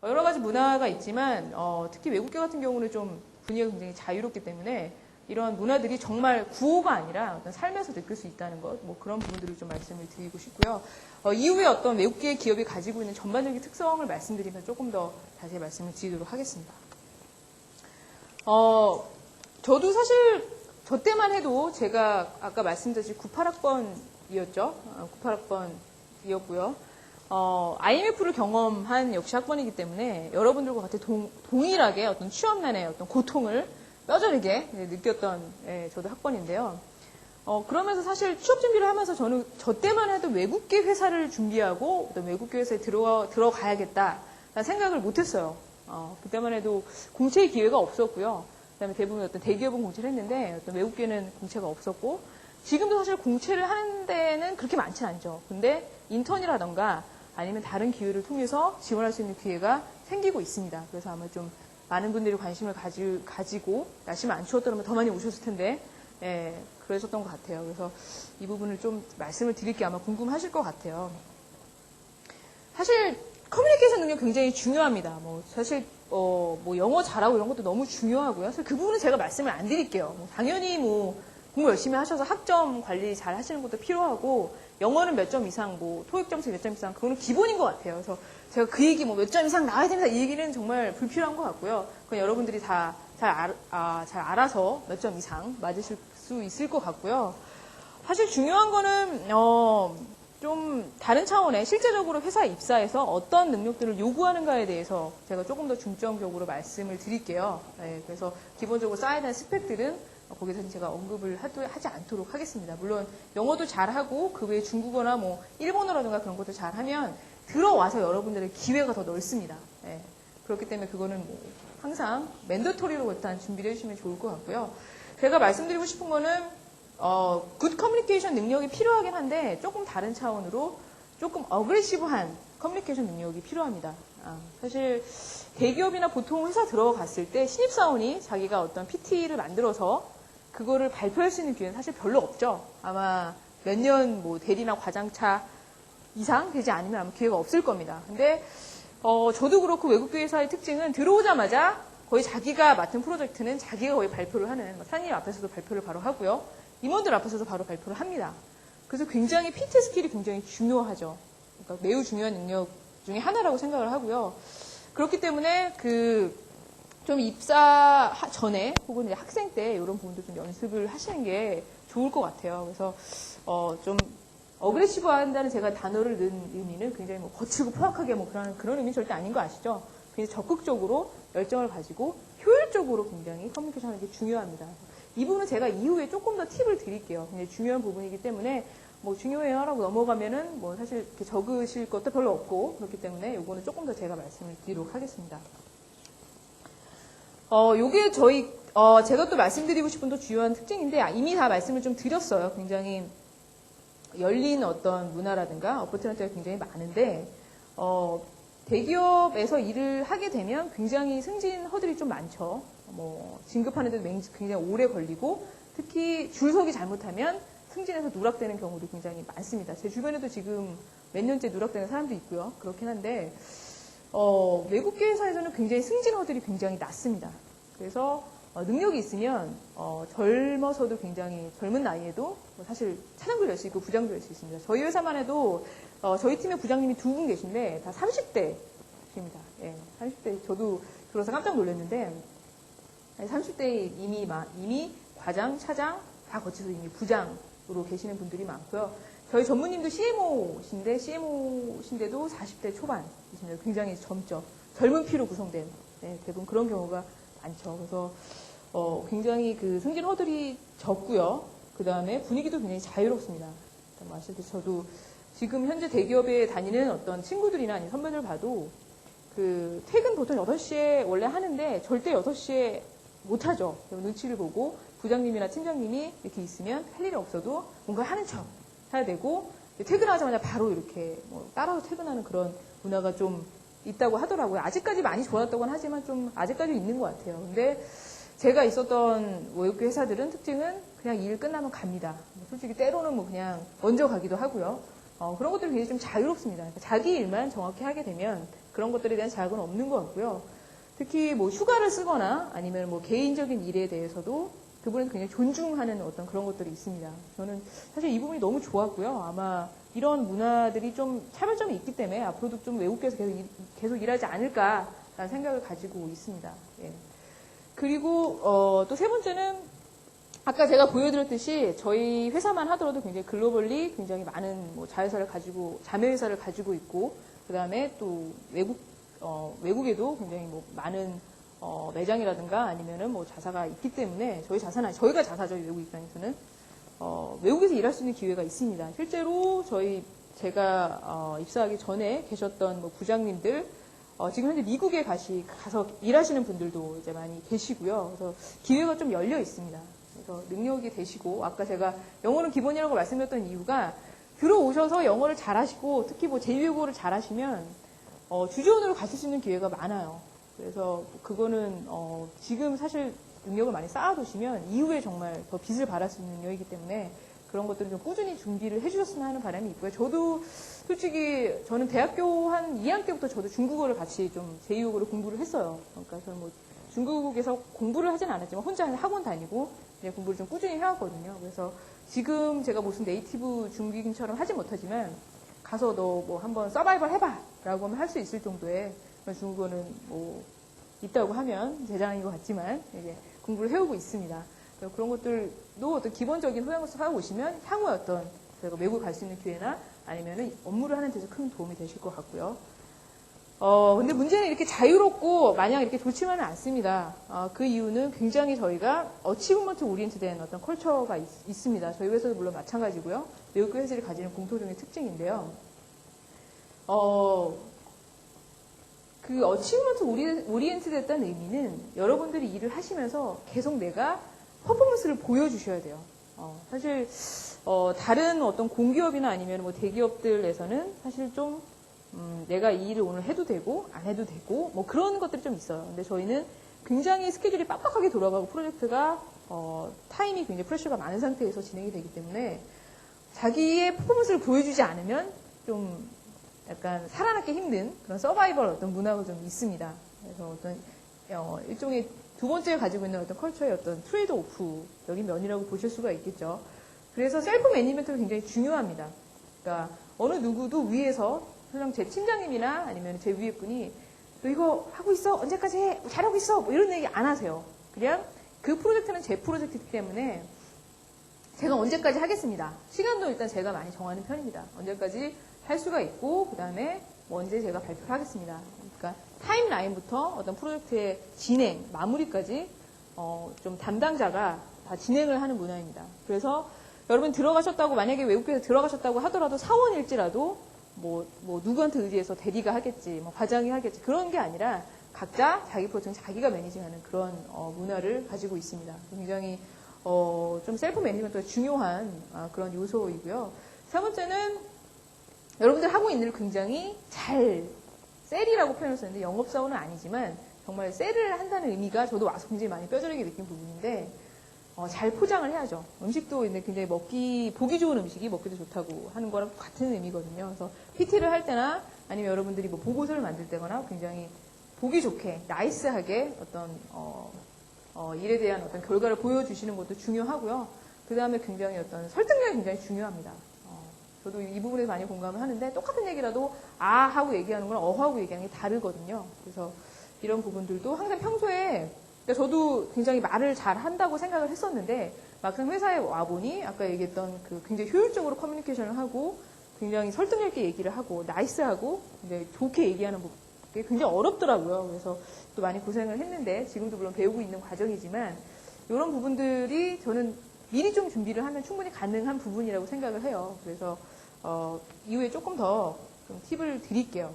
어, 여러 가지 문화가 있지만 어, 특히 외국계 같은 경우는 좀 분위기가 굉장히 자유롭기 때문에 이런 문화들이 정말 구호가 아니라 어떤 삶에서 느낄 수 있다는 것, 뭐 그런 부분들을 좀 말씀을 드리고 싶고요. 어, 이후에 어떤 외국계 기업이 가지고 있는 전반적인 특성을 말씀드리면 조금 더 자세히 말씀을 드리도록 하겠습니다. 어, 저도 사실 저 때만 해도 제가 아까 말씀드렸듯이 98학번이었죠. 어, 98학번이었고요. 어, IMF를 경험한 역시 학번이기 때문에 여러분들과 같이 동, 동일하게 어떤 취업난의 어떤 고통을 뼈저리게 네, 느꼈던 예, 저도 학번인데요. 어, 그러면서 사실 취업 준비를 하면서 저는 저 때만 해도 외국계 회사를 준비하고 어떤 외국계 회사에 들어가, 들어가야겠다라는 생각을 못했어요. 어, 그때만 해도 공채의 기회가 없었고요. 그다음에 대부분 어떤 대기업은 공채를 했는데 어떤 외국계는 공채가 없었고 지금도 사실 공채를 하는 데는 그렇게 많지는 않죠. 근데 인턴이라던가 아니면 다른 기회를 통해서 지원할 수 있는 기회가 생기고 있습니다. 그래서 아마 좀 많은 분들이 관심을 가지, 가지고 날씨만 안 추웠더라면 더 많이 오셨을 텐데 예, 그러셨던 것 같아요. 그래서 이 부분을 좀 말씀을 드릴 게 아마 궁금하실 것 같아요. 사실 커뮤니케이션 능력 굉장히 중요합니다. 뭐 사실 어, 뭐 영어 잘하고 이런 것도 너무 중요하고요. 사실 그 부분은 제가 말씀을 안 드릴게요. 뭐 당연히 뭐 공부 열심히 하셔서 학점 관리 잘 하시는 것도 필요하고 영어는 몇 점 이상, 뭐 토익 점수 몇 점 이상 그거는 기본인 것 같아요. 그래서 제가 그 얘기 뭐 몇 점 이상 나와야 됩니다 이 얘기는 정말 불필요한 것 같고요. 그건 여러분들이 다잘 아, 잘 알아서 몇 점 이상 맞으실 수 있을 것 같고요. 사실 중요한 거는 어, 좀 다른 차원의 실제적으로 회사 입사해서 어떤 능력들을 요구하는가에 대해서 제가 조금 더 중점적으로 말씀을 드릴게요. 네, 그래서 기본적으로 쌓아야 되는 스펙들은 거기서 제가 언급을 하지 않도록 하겠습니다. 물론 영어도 잘하고 그 외에 중국어나 뭐 일본어라든가 그런 것도 잘하면 들어와서 여러분들의 기회가 더 넓습니다. 네, 그렇기 때문에 그거는 뭐 항상 맨더토리로 일단 준비를 해주시면 좋을 것 같고요. 제가 말씀드리고 싶은 거는 어, 굿 커뮤니케이션 능력이 필요하긴 한데 조금 다른 차원으로 조금 어그레시브한 커뮤니케이션 능력이 필요합니다. 아, 사실 대기업이나 보통 회사 들어갔을 때 신입사원이 자기가 어떤 PT를 만들어서 그거를 발표할 수 있는 기회는 사실 별로 없죠. 아마 몇 년 뭐 대리나 과장차 이상 되지 않으면 아마 기회가 없을 겁니다. 근데 어, 저도 그렇고 외국계 회사의 특징은 들어오자마자 거의 자기가 맡은 프로젝트는 자기가 거의 발표를 하는 뭐 상임 앞에서도 발표를 바로 하고요. 임원들 앞에서도 바로 발표를 합니다. 그래서 굉장히 PT 스킬이 굉장히 중요하죠. 그러니까 매우 중요한 능력 중에 하나라고 생각을 하고요. 그렇기 때문에 그 좀 입사 하- 전에 혹은 이제 학생 때 이런 부분도 좀 연습을 하시는 게 좋을 것 같아요. 그래서 어, 좀 어그레시브 한다는 제가 단어를 넣은 의미는 굉장히 뭐 거칠고 포악하게 뭐 그런 그런 의미 절대 아닌 거 아시죠? 굉장히 적극적으로 열정을 가지고 효율적으로 굉장히 커뮤니케이션 하는 게 중요합니다. 이 부분은 제가 이후에 조금 더 팁을 드릴게요. 굉장히 중요한 부분이기 때문에 뭐 중요해요 라고 넘어가면은 뭐 사실 이렇게 적으실 것도 별로 없고 그렇기 때문에 요거는 조금 더 제가 말씀을 드리도록 하겠습니다. 어, 요게 저희, 어, 제가 또 말씀드리고 싶은 또 주요한 특징인데, 아, 이미 다 말씀을 좀 드렸어요. 굉장히 열린 어떤 문화라든가 어퍼트런트가 굉장히 많은데, 어, 대기업에서 일을 하게 되면 굉장히 승진 허들이 좀 많죠. 뭐, 진급하는데도 맹- 굉장히 오래 걸리고, 특히 줄서기 잘못하면 승진해서 누락되는 경우도 굉장히 많습니다. 제 주변에도 지금 몇 년째 누락되는 사람도 있고요. 그렇긴 한데, 어, 외국계 회사에서는 굉장히 승진 허들이 굉장히 낮습니다. 그래서 어, 능력이 있으면 어, 젊어서도 굉장히 젊은 나이에도 뭐 사실 차장도 될수 있고 부장도 될수 있습니다. 저희 회사만 해도 어, 저희 팀에 부장님이 두 분 계신데 다 30대십니다. 예, 30대 저도 들어서 깜짝 놀랐는데 30대 이미 마- 이미 과장, 차장 다 거쳐서 이미 부장으로 계시는 분들이 많고요. 저희 전무님도 CMO신데 CMO신데도 40대 초반이십니다. 굉장히 젊죠. 젊은 피로 구성된 네, 대부분 그런 경우가 많죠. 그래서 어, 굉장히 그 승진 허들이 적고요. 그 다음에 분위기도 굉장히 자유롭습니다. 뭐 아시다시피 저도 지금 현재 대기업에 다니는 어떤 친구들이나 아니면 선배들 봐도 그 퇴근 보통 6시에 원래 하는데 절대 6시에 못 하죠. 눈치를 보고 부장님이나 팀장님이 이렇게 있으면 할 일이 없어도 뭔가 하는 척 해야 되고 퇴근하자마자 바로 이렇게 뭐 따라서 퇴근하는 그런 문화가 좀 있다고 하더라고요. 아직까지 많이 좋아졌다고는 하지만 좀 아직까지 있는 것 같아요. 근데 제가 있었던 외국계 회사들은 특징은 그냥 일 끝나면 갑니다. 뭐 솔직히 때로는 뭐 그냥 먼저 가기도 하고요. 어, 그런 것들이 굉장히 좀 자유롭습니다. 그러니까 자기 일만 정확히 하게 되면 그런 것들에 대한 자극은 없는 것 같고요. 특히 뭐 휴가를 쓰거나 아니면 뭐 개인적인 일에 대해서도 그분을 굉장히 존중하는 어떤 그런 것들이 있습니다. 저는 사실 이 부분이 너무 좋았고요. 아마 이런 문화들이 좀 차별점이 있기 때문에 앞으로도 좀 외국에서 계속, 일- 계속 일하지 않을까라는 생각을 가지고 있습니다. 예. 그리고 어, 또 세 번째는 아까 제가 보여드렸듯이 저희 회사만 하더라도 굉장히 글로벌리 굉장히 많은 뭐 자회사를 가지고 자매회사를 가지고 있고 그 다음에 또 외국 어, 외국에도 굉장히 뭐 많은 어, 매장이라든가 아니면은 뭐 자사가 있기 때문에 저희 자사는 저희가 자사죠 외국 입장에서는 어, 외국에서 일할 수 있는 기회가 있습니다. 실제로 저희 제가 어, 입사하기 전에 계셨던 뭐 부장님들 어, 지금 현재 미국에 가시, 가서 일하시는 분들도 이제 많이 계시고요. 그래서 기회가 좀 열려 있습니다. 그래서 능력이 되시고, 아까 제가 영어는 기본이라고 말씀드렸던 이유가 들어오셔서 영어를 잘하시고, 특히 뭐 제2외국어를 잘하시면, 어, 주지원으로 가실 수 있는 기회가 많아요. 그래서 그거는, 어, 지금 사실 능력을 많이 쌓아두시면 이후에 정말 더 빚을 발할 수 있는 능력이기 때문에 그런 것들을 좀 꾸준히 준비를 해주셨으면 하는 바람이 있고요. 저도 솔직히 저는 대학교 한 2학년 때부터 저도 중국어를 같이 좀 제2외국어를 공부를 했어요. 그러니까 저는 뭐 중국에서 공부를 하진 않았지만 혼자 학원 다니고 공부를 좀 꾸준히 해왔거든요. 그래서 지금 제가 무슨 네이티브 중국인처럼 하진 못하지만 가서 너 뭐 한번 서바이벌 해봐 라고 하면 할 수 있을 정도의 중국어는 뭐 있다고 하면 대장인 것 같지만 이제 공부를 해오고 있습니다. 그런 것들도 어떤 기본적인 소양을 하고 오시면 향후에 어떤 제가 외국 갈 수 있는 기회나 아니면은 업무를 하는 데서 큰 도움이 되실 것 같고요. 어, 근데 문제는 이렇게 자유롭고 마냥 이렇게 좋지만은 않습니다. 어, 그 이유는 굉장히 저희가 어치브먼트 오리엔트된 어떤 컬처가 있, 습니다 저희 회사도 물론 마찬가지고요. 외국 회사들이 가지는 공통적인 특징인데요. 어, 그 어치브먼트 오리, 오리엔트 됐다는 의미는 여러분들이 일을 하시면서 계속 내가 퍼포먼스를 보여주셔야 돼요. 어, 사실 어, 다른 어떤 공기업이나 아니면 뭐 대기업들에서는 사실 좀 음, 내가 이 일을 오늘 해도 되고 안 해도 되고 뭐 그런 것들이 좀 있어요. 근데 저희는 굉장히 스케줄이 빡빡하게 돌아가고 프로젝트가 어, 타임이 굉장히 프레셔가 많은 상태에서 진행이 되기 때문에 자기의 퍼포먼스를 보여주지 않으면 좀 약간 살아남기 힘든 그런 서바이벌 어떤 문화가 좀 있습니다. 그래서 어떤 어, 일종의 두 번째 가지고 있는 어떤 컬처의 어떤 트레이드 오프적인 면이라고 보실 수가 있겠죠. 그래서 셀프 매니지먼트가 굉장히 중요합니다. 그러니까 어느 누구도 위에서 설령 제 팀장님이나 아니면 제 위에 분이 너 이거 하고 있어? 언제까지 해? 잘하고 있어? 뭐 이런 얘기 안 하세요. 그냥 그 프로젝트는 제 프로젝트이기 때문에 제가 언제까지 하겠습니다. 시간도 일단 제가 많이 정하는 편입니다. 언제까지 할 수가 있고, 그 다음에 언제 제가 발표를 하겠습니다. 그러니까 타임라인부터 어떤 프로젝트의 진행, 마무리까지 어, 좀 담당자가 다 진행을 하는 문화입니다. 그래서 여러분 들어가셨다고 만약에 외국에서 들어가셨다고 하더라도 사원일지라도 뭐, 뭐 누구한테 의지해서 대리가 하겠지, 뭐 과장이 하겠지 그런 게 아니라 각자 자기 프로젝트 자기가 매니징하는 그런 어, 문화를 가지고 있습니다. 굉장히 어, 좀 셀프 매니지먼트가 중요한 아, 그런 요소이고요. 세 번째는 여러분들 하고 있는 일 굉장히 잘 셀이라고 표현을 썼는데 영업사원은 아니지만 정말 셀을 한다는 의미가 저도 와서 굉장히 많이 뼈저리게 느낀 부분인데 어, 잘 포장을 해야죠. 음식도 굉장히 먹기 보기 좋은 음식이 먹기도 좋다고 하는 거랑 같은 의미거든요. 그래서 PT를 할 때나 아니면 여러분들이 뭐 보고서를 만들 때거나 굉장히 보기 좋게 나이스하게 어떤 어, 어, 일에 대한 어떤 결과를 보여주시는 것도 중요하고요. 그 다음에 굉장히 어떤 설득력이 굉장히 중요합니다. 어, 저도 이 부분에 많이 공감을 하는데 똑같은 얘기라도 아 하고 얘기하는 거랑 어 하고 얘기하는 게 다르거든요. 그래서 이런 부분들도 항상 평소에 그러니까 저도 굉장히 말을 잘 한다고 생각을 했었는데 막상 회사에 와보니 아까 얘기했던 그 굉장히 효율적으로 커뮤니케이션을 하고 굉장히 설득력 있게 얘기를 하고 나이스하고 좋게 얘기하는 부분 그게 굉장히 어렵더라고요. 그래서 또 많이 고생을 했는데 지금도 물론 배우고 있는 과정이지만 이런 부분들이 저는 미리 좀 준비를 하면 충분히 가능한 부분이라고 생각을 해요. 그래서 어, 이후에 조금 더 좀 팁을 드릴게요.